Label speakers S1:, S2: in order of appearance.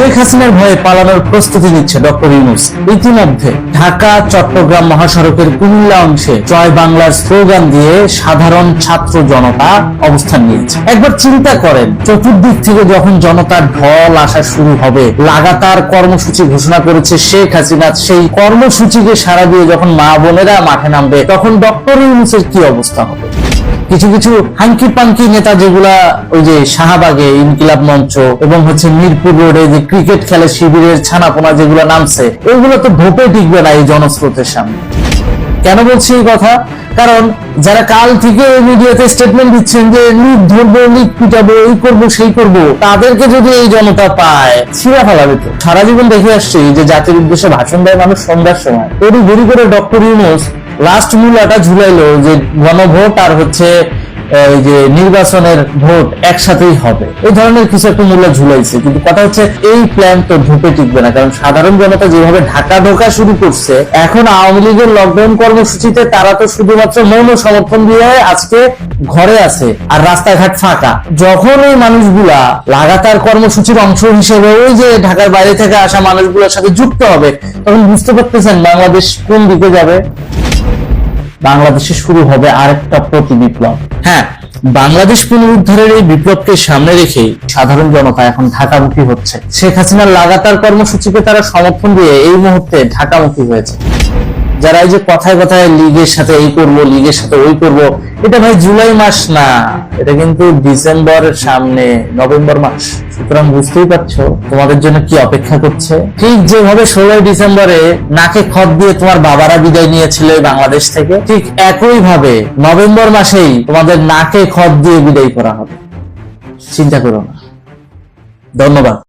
S1: শেখ হাসিনার ভয়ে পালানোর প্রস্তুতি নিচ্ছে ডক্টর ইউনুস। ইতিমধ্যে ঢাকা, চট্টগ্রাম মহাসড়কের কুমিল্লা অংশে জয় বাংলার স্লোগান দিয়ে সাধারণ ছাত্র জনতা অবস্থান নিয়েছে। একবার চিন্তা করেন, চতুর্দিক থেকে যখন জনতার ঢল আসা শুরু হবে, লাগাতার কর্মসূচি ঘোষণা করেছে শেখ হাসিনা। সেই কর্মসূচিকে সারা দিয়ে যখন মা বোনেরা মাঠে নামবে, তখন ডক্টর ইউনুসের কি অবস্থা হবে? কিছু কিছু হাঙ্কি পাঙ্কি নেতা যেগুলা ওই যে শাহবাগে, ইনকিলাব মঞ্চ এবং হচ্ছে মিরপুর রোডে যে ক্রিকেট খেলে শিবিরের ছানাপোনা যেগুলো নামছে, এগুলো তো ভোটে টিকবে না এই জনস্রোতের সামনে। কেন বলছি এই কথা? কারণ যারা কাল থেকে মিডিয়াতে স্টেটমেন্ট দিচ্ছেন যে লিক ধরবো লিক পিটাবো, এই করব, সেই করব, তাদেরকে যদি এই জনতা পায়, ছিঁড়া ফেলাবে তো। সারা জীবন দেখে আসছি যে জাতির উদ্দেশ্যে ভাষণ দেয় মানুষ সন্ধ্যার সময়। তড়ি ঘুরি করে ডক্টর ইউনুস লাস্ট মূলাটা ঝুলাইলো যে গণভোট আর হচ্ছে এই যে নির্বাচনের ভোট একসাথেই হবে। এই ধরনের কিছু একটা মূল্য ঝুলাইছে। কিন্তু কথা হচ্ছে, এই প্ল্যান তো ঢুকে টিকবে না। কারণ সাধারণ জনতা যেভাবে ঢাকা ঢোকা শুরু করছে, এখন আওয়ামী লীগের লকডাউন কর্মসূচিতে তারা তো শুধুমাত্র মৌন সমর্থন দিয়ে আজকে ঘরে আছে আর রাস্তাঘাট ফাঁকা। যখন এই মানুষগুলা লাগাতার কর্মসূচির অংশ হিসেবে ওই যে ঢাকার বাইরে থেকে আসা মানুষগুলোর সাথে যুক্ত হবে, তখন বুঝতে পারতেছেন বাংলাদেশ কোন দিকে যাবে? বাংলাদেশে শুরু হবে আরেকটা প্রতি বিপ্লব। হ্যাঁ বাংলাদেশ পুনরুদ্ধারের এই বিপ্লবকে সামনে রেখে সাধারণ জনতা এখন ঢাকামুখী হচ্ছে। শেখ হাসিনার লাগাতার কর্মসূচিকে তারা সমর্থন দিয়ে এই মুহূর্তে ঢাকামুখী হয়েছে। যারা এই যে কথায় কথায় লীগের সাথে এই করব, লীগের সাথে ওই করব, এটা ভাই জুলাই মাস না, এটা কিন্তু ডিসেম্বরের সামনে, নভেম্বর মাস। সুতরাং বুঝতেই পারছ তোমাদের জন্য কি অপেক্ষা করছে। ঠিক যেভাবে ষোলোই ডিসেম্বরে নাকে খত দিয়ে তোমার বাবারা বিদায় নিয়েছিল বাংলাদেশ থেকে, ঠিক একই ভাবে নভেম্বর মাসেই তোমাদের নাকে খত দিয়ে বিদায় করা হবে। চিন্তা করো না। ধন্যবাদ।